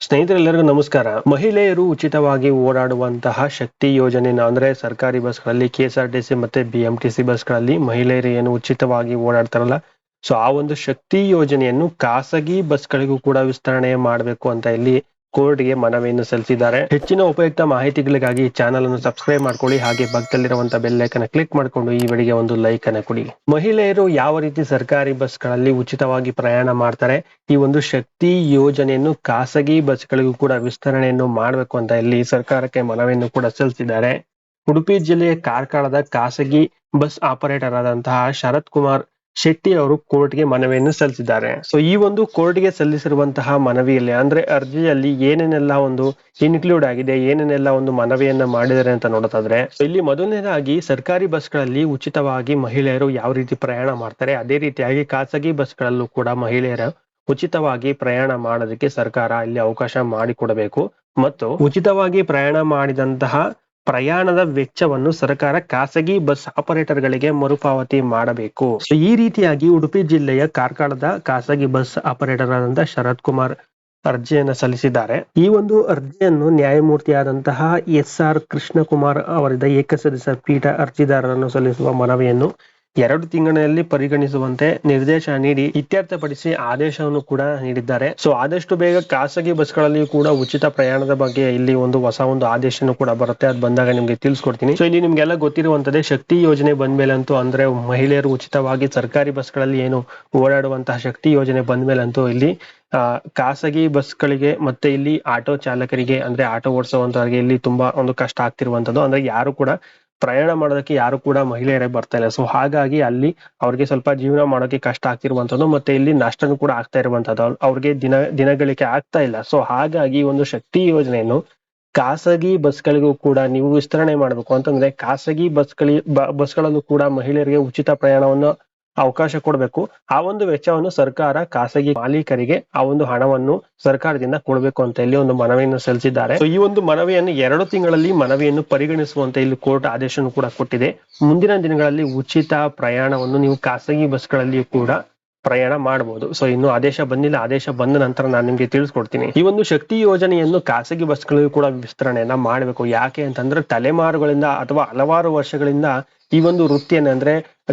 ಸ್ನೇಹಿತರೆಲ್ಲರಿಗೂ ನಮಸ್ಕಾರ. ಮಹಿಳೆಯರು ಉಚಿತವಾಗಿ ಓಡಾಡುವಂತಹ ಶಕ್ತಿ ಯೋಜನೆನ ಅಂದ್ರೆ ಸರ್ಕಾರಿ ಬಸ್ಗಳಲ್ಲಿ ಕೆ ಎಸ್ ಟಿ ಸಿ ಮತ್ತೆ ಬಿ ಎಂ ಟಿ ಸಿ ಬಸ್ಗಳಲ್ಲಿ ಮಹಿಳೆಯರು ಏನು ಉಚಿತವಾಗಿ ಓಡಾಡ್ತಾರಲ್ಲ, ಸೊ ಆ ಒಂದು ಶಕ್ತಿ ಯೋಜನೆಯನ್ನು ಖಾಸಗಿ ಬಸ್ಗಳಿಗೂ ಕೂಡ ವಿಸ್ತರಣೆ ಮಾಡಬೇಕು ಅಂತ ಇಲ್ಲಿ ಕೋರ್ಟ್ಗೆ ಮನವಿಯನ್ನು ಸಲ್ಲಿಸಿದ್ದಾರೆ. ಹೆಚ್ಚಿನ ಉಪಯುಕ್ತ ಮಾಹಿತಿಗಳಿಗಾಗಿ ಚಾನಲ್ ಅನ್ನು ಸಬ್ಸ್ಕ್ರೈಬ್ ಮಾಡ್ಕೊಳ್ಳಿ. ಹಾಗೆ ಪಕ್ಕದಲ್ಲಿರುವಂತಹ ಬೆಲ್ ಐಕನ್ ಕ್ಲಿಕ್ ಮಾಡಿಕೊಂಡು ಈ ವಿಡಿಯೋಗೆ ಒಂದು ಲೈಕ್ ಅನ್ನು ಕೊಡಿ. ಮಹಿಳೆಯರು ಯಾವ ರೀತಿ ಸರ್ಕಾರಿ ಬಸ್ಗಳಲ್ಲಿ ಉಚಿತವಾಗಿ ಪ್ರಯಾಣ ಮಾಡ್ತಾರೆ? ಈ ಒಂದು ಶಕ್ತಿ ಯೋಜನೆಯನ್ನು ಖಾಸಗಿ ಬಸ್ಗಳಿಗೂ ಕೂಡ ವಿಸ್ತರಣೆಯನ್ನು ಮಾಡಬೇಕು ಅಂತ ಇಲ್ಲಿ ಸರ್ಕಾರಕ್ಕೆ ಮನವಿಯನ್ನು ಕೂಡ ಸಲ್ಲಿಸಿದ್ದಾರೆ. ಉಡುಪಿ ಜಿಲ್ಲೆಯ ಕಾರ್ಕಳದ ಖಾಸಗಿ ಬಸ್ ಆಪರೇಟರ್ ಆದಂತಹ ಶರತ್ ಕುಮಾರ್ ಶೆಟ್ಟಿ ಅವರು ಕೋರ್ಟ್ಗೆ ಮನವಿಯನ್ನು ಸಲ್ಲಿಸಿದ್ದಾರೆ. ಸೊ ಈ ಒಂದು ಕೋರ್ಟ್ಗೆ ಸಲ್ಲಿಸಿರುವಂತಹ ಮನವಿಯಲ್ಲಿ ಅಂದ್ರೆ ಅರ್ಜಿಯಲ್ಲಿ ಏನೇನೆಲ್ಲ ಒಂದು ಇನ್ಕ್ಲೂಡ್ ಆಗಿದೆ, ಏನೇನೆಲ್ಲ ಒಂದು ಮನವಿಯನ್ನ ಮಾಡಿದ್ದಾರೆ ಅಂತ ನೋಡೋದಾದ್ರೆ ಇಲ್ಲಿ ಮೊದಲನೇದಾಗಿ ಸರ್ಕಾರಿ ಬಸ್ಗಳಲ್ಲಿ ಉಚಿತವಾಗಿ ಮಹಿಳೆಯರು ಯಾವ ರೀತಿ ಪ್ರಯಾಣ ಮಾಡ್ತಾರೆ, ಅದೇ ರೀತಿಯಾಗಿ ಖಾಸಗಿ ಬಸ್ಗಳಲ್ಲೂ ಕೂಡ ಮಹಿಳೆಯರು ಉಚಿತವಾಗಿ ಪ್ರಯಾಣ ಮಾಡೋದಕ್ಕೆ ಸರ್ಕಾರ ಇಲ್ಲಿ ಅವಕಾಶ ಮಾಡಿಕೊಡಬೇಕು. ಮತ್ತು ಉಚಿತವಾಗಿ ಪ್ರಯಾಣ ಮಾಡಿದಂತಹ ಪ್ರಯಾಣದ ವೆಚ್ಚವನ್ನು ಸರ್ಕಾರ ಖಾಸಗಿ ಬಸ್ ಆಪರೇಟರ್ ಗಳಿಗೆ ಮರುಪಾವತಿ ಮಾಡಬೇಕು. ಈ ರೀತಿಯಾಗಿ ಉಡುಪಿ ಜಿಲ್ಲೆಯ ಕಾರ್ಕಳದ ಖಾಸಗಿ ಬಸ್ ಆಪರೇಟರ್ ಆದಂತಹ ಶರತ್ ಕುಮಾರ್ ಅರ್ಜಿಯನ್ನು ಸಲ್ಲಿಸಿದ್ದಾರೆ. ಈ ಒಂದು ಅರ್ಜಿಯನ್ನು ನ್ಯಾಯಮೂರ್ತಿಯಾದಂತಹ ಎಸ್ ಆರ್ ಕೃಷ್ಣಕುಮಾರ್ ಅವರಿದ್ದ ಏಕಸದಸ್ಯ ಪೀಠ ಅರ್ಜಿದಾರರನ್ನು ಸಲ್ಲಿಸುವ ಮನವಿಯನ್ನು ಎರಡು ತಿಂಗಳಲ್ಲಿ ಪರಿಗಣಿಸುವಂತೆ ನಿರ್ದೇಶನ ನೀಡಿ ಇತ್ಯರ್ಥಪಡಿಸಿ ಆದೇಶವನ್ನು ಕೂಡ ನೀಡಿದ್ದಾರೆ. ಸೊ ಆದಷ್ಟು ಬೇಗ ಖಾಸಗಿ ಬಸ್ಗಳಲ್ಲಿಯೂ ಕೂಡ ಉಚಿತ ಪ್ರಯಾಣದ ಬಗ್ಗೆ ಇಲ್ಲಿ ಒಂದು ಹೊಸ ಒಂದು ಆದೇಶನೂ ಕೂಡ ಬರುತ್ತೆ. ಅದು ಬಂದಾಗ ನಿಮ್ಗೆ ತಿಳಿಸ್ಕೊಡ್ತೀನಿ. ಸೊ ಇಲ್ಲಿ ನಿಮ್ಗೆಲ್ಲ ಗೊತ್ತಿರುವಂತದ್ದೇ ಶಕ್ತಿ ಯೋಜನೆ ಬಂದ್ಮೇಲೆ ಅಂತೂ ಅಂದ್ರೆ ಮಹಿಳೆಯರು ಉಚಿತವಾಗಿ ಸರ್ಕಾರಿ ಬಸ್ಗಳಲ್ಲಿ ಏನು ಓಡಾಡುವಂತಹ ಶಕ್ತಿ ಯೋಜನೆ ಬಂದ್ಮೇಲಂತೂ ಇಲ್ಲಿ ಖಾಸಗಿ ಬಸ್ಗಳಿಗೆ ಮತ್ತೆ ಇಲ್ಲಿ ಆಟೋ ಚಾಲಕರಿಗೆ ಅಂದ್ರೆ ಆಟೋ ಓಡಿಸುವಂತವರಿಗೆ ಇಲ್ಲಿ ತುಂಬಾ ಒಂದು ಕಷ್ಟ ಆಗ್ತಿರುವಂತದ್ದು. ಅಂದ್ರೆ ಯಾರು ಕೂಡ ಪ್ರಯಾಣ ಮಾಡೋದಕ್ಕೆ ಯಾರು ಕೂಡ ಮಹಿಳೆಯರೇ ಬರ್ತಾ ಇಲ್ಲ. ಸೊ ಹಾಗಾಗಿ ಅಲ್ಲಿ ಅವ್ರಿಗೆ ಸ್ವಲ್ಪ ಜೀವನ ಮಾಡೋಕೆ ಕಷ್ಟ ಆಗ್ತಿರುವಂತದ್ದು ಮತ್ತೆ ಇಲ್ಲಿ ನಷ್ಟನೂ ಕೂಡ ಆಗ್ತಾ ಇರುವಂತದ್ದು ಅವ್ರಿಗೆ ದಿನ ದಿನಗಳಿಕೆ ಆಗ್ತಾ ಇಲ್ಲ. ಸೊ ಹಾಗಾಗಿ ಒಂದು ಶಕ್ತಿ ಯೋಜನೆಯನ್ನು ಖಾಸಗಿ ಬಸ್ಗಳಿಗೂ ಕೂಡ ನೀವು ವಿಸ್ತರಣೆ ಮಾಡಬೇಕು. ಅಂತಂದ್ರೆ ಖಾಸಗಿ ಬಸ್ಗಳಿ ಬಸ್ಗಳಲ್ಲೂ ಕೂಡ ಮಹಿಳೆಯರಿಗೆ ಉಚಿತ ಪ್ರಯಾಣವನ್ನು ಅವಕಾಶ ಕೊಡಬೇಕು. ಆ ಒಂದು ವೆಚ್ಚವನ್ನು ಸರ್ಕಾರ ಖಾಸಗಿ ಮಾಲೀಕರಿಗೆ, ಆ ಒಂದು ಹಣವನ್ನು ಸರ್ಕಾರದಿಂದ ಕೊಡಬೇಕು ಅಂತ ಇಲ್ಲಿ ಒಂದು ಮನವಿಯನ್ನು ಸಲ್ಲಿಸಿದ್ದಾರೆ. ಈ ಒಂದು ಮನವಿಯನ್ನು ಎರಡು ತಿಂಗಳಲ್ಲಿ ಮನವಿಯನ್ನು ಪರಿಗಣಿಸುವಂತೆ ಇಲ್ಲಿ ಕೋರ್ಟ್ ಆದೇಶವನ್ನು ಕೂಡ ಕೊಟ್ಟಿದೆ. ಮುಂದಿನ ದಿನಗಳಲ್ಲಿ ಉಚಿತ ಪ್ರಯಾಣವನ್ನು ನೀವು ಖಾಸಗಿ ಬಸ್ಗಳಲ್ಲಿಯೂ ಕೂಡ ಪ್ರಯಾಣ ಮಾಡಬಹುದು ಸೊ ಇನ್ನು ಆದೇಶ ಬಂದಿಲ್ಲ. ಆದೇಶ ಬಂದ ನಂತರ ನಾನು ನಿಮ್ಗೆ ತಿಳಿಸ್ಕೊಡ್ತೀನಿ. ಈ ಒಂದು ಶಕ್ತಿ ಯೋಜನೆಯನ್ನು ಖಾಸಗಿ ಬಸ್ಗಳಿಗೂ ಕೂಡ ವಿಸ್ತರಣೆಯನ್ನ ಮಾಡಬೇಕು. ಯಾಕೆ ಅಂತಂದ್ರೆ ತಲೆಮಾರುಗಳಿಂದ ಅಥವಾ ಹಲವಾರು ವರ್ಷಗಳಿಂದ ಈ ಒಂದು ವೃತ್ತಿಯನ್ನ ಅಂದ್ರೆ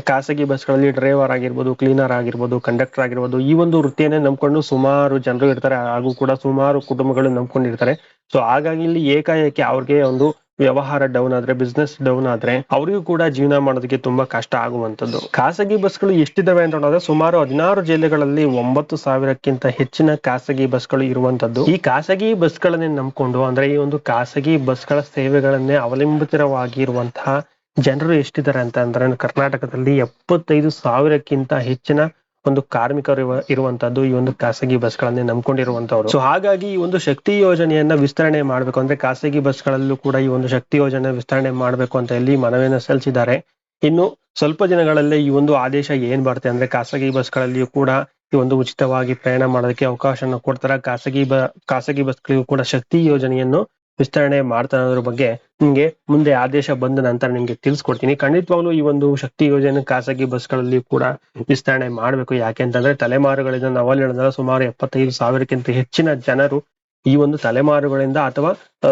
ಖಾಸಗಿ ಬಸ್ಗಳಲ್ಲಿ ಡ್ರೈವರ್ ಆಗಿರ್ಬೋದು, ಕ್ಲೀನರ್ ಆಗಿರ್ಬೋದು, ಕಂಡಕ್ಟರ್ ಆಗಿರ್ಬೋದು, ಈ ಒಂದು ವೃತ್ತಿಯನ್ನೇ ನಂಬ್ಕೊಂಡು ಸುಮಾರು ಜನರು ಇರ್ತಾರೆ. ಹಾಗೂ ಕೂಡ ಸುಮಾರು ಕುಟುಂಬಗಳು ನಂಬ್ಕೊಂಡಿರ್ತಾರೆ. ಸೊ ಹಾಗಾಗಿ ಇಲ್ಲಿ ಏಕಾಏಕಿ ಅವ್ರಿಗೆ ಒಂದು ವ್ಯವಹಾರ ಡೌನ್ ಆದ್ರೆ ಬಿಸ್ನೆಸ್ ಡೌನ್ ಆದ್ರೆ, ಅವರಿಗೂ ಕೂಡ ಜೀವನ ಮಾಡೋದಕ್ಕೆ ತುಂಬಾ ಕಷ್ಟ ಆಗುವಂತದ್ದು ಖಾಸಗಿ ಬಸ್ಗಳು ಎಷ್ಟಿದಾವೆ ಅಂತ ನೋಡಿದ್ರೆ, ಸುಮಾರು ಹದಿನಾರು ಜಿಲ್ಲೆಗಳಲ್ಲಿ ಒಂಬತ್ತು ಸಾವಿರಕ್ಕಿಂತ ಹೆಚ್ಚಿನ ಖಾಸಗಿ ಬಸ್ಗಳು ಇರುವಂತದ್ದು ಈ ಖಾಸಗಿ ಬಸ್ಗಳನ್ನೇ ನಂಬಿಕೊಂಡು, ಅಂದ್ರೆ ಈ ಒಂದು ಖಾಸಗಿ ಬಸ್ಗಳ ಸೇವೆಗಳನ್ನೇ ಅವಲಂಬಿತವಾಗಿರುವಂತಹ ಜನರು ಎಷ್ಟಿದ್ದಾರೆ ಅಂತ ಅಂದ್ರೆ, ಕರ್ನಾಟಕದಲ್ಲಿ ಎಪ್ಪತ್ತೈದು ಸಾವಿರಕ್ಕಿಂತ ಹೆಚ್ಚಿನ ಒಂದು ಕಾರ್ಮಿಕರು ಇರುವಂತದ್ದು ಈ ಒಂದು ಖಾಸಗಿ ಬಸ್ಗಳನ್ನೇ ನಂಬ್ಕೊಂಡಿರುವಂತವ್ರು. ಸೊ ಹಾಗಾಗಿ ಈ ಒಂದು ಶಕ್ತಿ ಯೋಜನೆಯನ್ನ ವಿಸ್ತರಣೆ ಮಾಡಬೇಕು. ಅಂದ್ರೆ ಖಾಸಗಿ ಬಸ್ ಗಳಲ್ಲೂ ಕೂಡ ಈ ಒಂದು ಶಕ್ತಿ ಯೋಜನೆ ವಿಸ್ತರಣೆ ಮಾಡಬೇಕು ಅಂತ ಇಲ್ಲಿ ಮನವಿಯನ್ನು ಸಲ್ಲಿಸಿದ್ದಾರೆ. ಇನ್ನು ಸ್ವಲ್ಪ ದಿನಗಳಲ್ಲೇ ಈ ಒಂದು ಆದೇಶ ಏನ್ ಬರುತ್ತೆ ಅಂದ್ರೆ ಖಾಸಗಿ ಬಸ್ಗಳಲ್ಲಿಯೂ ಕೂಡ ಈ ಒಂದು ಉಚಿತವಾಗಿ ಪ್ರಯಾಣ ಮಾಡೋದಕ್ಕೆ ಅವಕಾಶನ ಕೊಡ್ತಾರೆ. ಖಾಸಗಿ ಬ, ಖಾಸಗಿ ಬಸ್ಗಳಿಗೂ ಕೂಡ ಶಕ್ತಿ ಯೋಜನೆಯನ್ನು ವಿಸ್ತರಣೆ ಮಾಡ್ತಾ ಅನ್ನೋದ್ರ ಬಗ್ಗೆ ನಿಮ್ಗೆ ಮುಂದೆ ಆದೇಶ ಬಂದ ನಂತರ ನಿಮ್ಗೆ ತಿಳಿಸ್ಕೊಡ್ತೀನಿ. ಖಂಡಿತವಾಗ್ಲೂ ಈ ಒಂದು ಶಕ್ತಿ ಯೋಜನೆ ಖಾಸಗಿ ಬಸ್ಗಳಲ್ಲಿ ಕೂಡ ವಿಸ್ತರಣೆ ಮಾಡಬೇಕು. ಯಾಕೆ ಅಂತಂದ್ರೆ ತಲೆಮಾರುಗಳಿಂದ ನಾವಲ್ಲಿ ಹೇಳಿದ್ರೆ ಸುಮಾರು ಎಪ್ಪತ್ತೈದು ಸಾವಿರಕ್ಕಿಂತ ಹೆಚ್ಚಿನ ಜನರು ಈ ಒಂದು ತಲೆಮಾರುಗಳಿಂದ ಅಥವಾ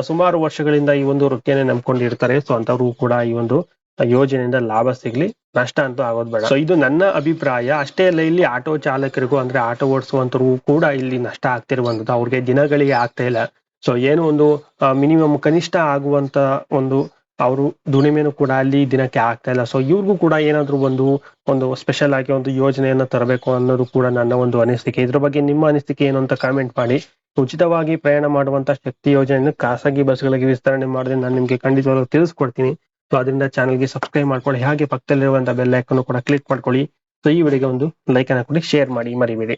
ಸುಮಾರು ವರ್ಷಗಳಿಂದ ಈ ಒಂದು ವೃತ್ತಿಯನ್ನೇ ನಂಬ್ಕೊಂಡಿರ್ತಾರೆ. ಸೊ ಅಂತವ್ರು ಕೂಡ ಈ ಒಂದು ಯೋಜನೆಯಿಂದ ಲಾಭ ಸಿಗ್ಲಿ, ನಷ್ಟ ಅಂತೂ ಆಗೋದು ಬೇಡ. ಸೊ ಇದು ನನ್ನ ಅಭಿಪ್ರಾಯ. ಅಷ್ಟೇ ಅಲ್ಲ, ಇಲ್ಲಿ ಆಟೋ ಚಾಲಕರಿಗೂ, ಅಂದ್ರೆ ಆಟೋ ಓಡಿಸುವಂತವ್ರಿಗೂ ಕೂಡ ಇಲ್ಲಿ ನಷ್ಟ ಆಗ್ತಿರುವಂತದ್ದು ಅವ್ರಿಗೆ ದಿನಗಳಿಗೆ ಆಗ್ತಾ ಇಲ್ಲ. ಸೊ ಏನು ಒಂದು ಮಿನಿಮಮ್ ಕನಿಷ್ಠ ಆಗುವಂತ ಒಂದು, ಅವರು ದುಡಿಮೆನು ಕೂಡ ಅಲ್ಲಿ ದಿನಕ್ಕೆ ಆಗ್ತಾ ಇಲ್ಲ. ಸೊ ಇವ್ರಿಗೂ ಕೂಡ ಏನಾದ್ರು ಒಂದು ಒಂದು ಸ್ಪೆಷಲ್ ಆಗಿ ಒಂದು ಯೋಜನೆಯನ್ನ ತರಬೇಕು ಅನ್ನೋದು ಕೂಡ ನನ್ನ ಒಂದು ಅನಿಸಿಕೆ. ಇದ್ರ ಬಗ್ಗೆ ನಿಮ್ಮ ಅನಿಸಿಕೆ ಏನು ಅಂತ ಕಾಮೆಂಟ್ ಮಾಡಿ. ಉಚಿತವಾಗಿ ಪ್ರಯಾಣ ಮಾಡುವಂತ ಶಕ್ತಿ ಯೋಜನೆಯನ್ನು ಖಾಸಗಿ ಬಸ್ಗಳಿಗೆ ವಿಸ್ತರಣೆ ಮಾಡಿದ್ರೆ ನಾನು ನಿಮ್ಗೆ ಖಂಡಿತವಾಗ್ಲೂ ತಿಳಿಸ್ಕೊಡ್ತೀನಿ. ಸೊ ಅದರಿಂದ ಚಾನಲ್ಗೆ ಸಬ್ಸ್ಕ್ರೈಬ್ ಮಾಡ್ಕೊಳ್ಳಿ. ಹಾಗೆ ಪಕ್ಕದಲ್ಲಿರುವಂತಹ ಬೆಲ್ ಐಕನ್ ಕೂಡ ಕ್ಲಿಕ್ ಮಾಡ್ಕೊಳ್ಳಿ. ಸೊ ಈ ವಿಡಿಯೋಗೆ ಒಂದು ಲೈಕ್ ಅನ್ನ ಕೊಡಿ ಶೇರ್ ಮಾಡಿ. ಮರಿಬೇಡಿ.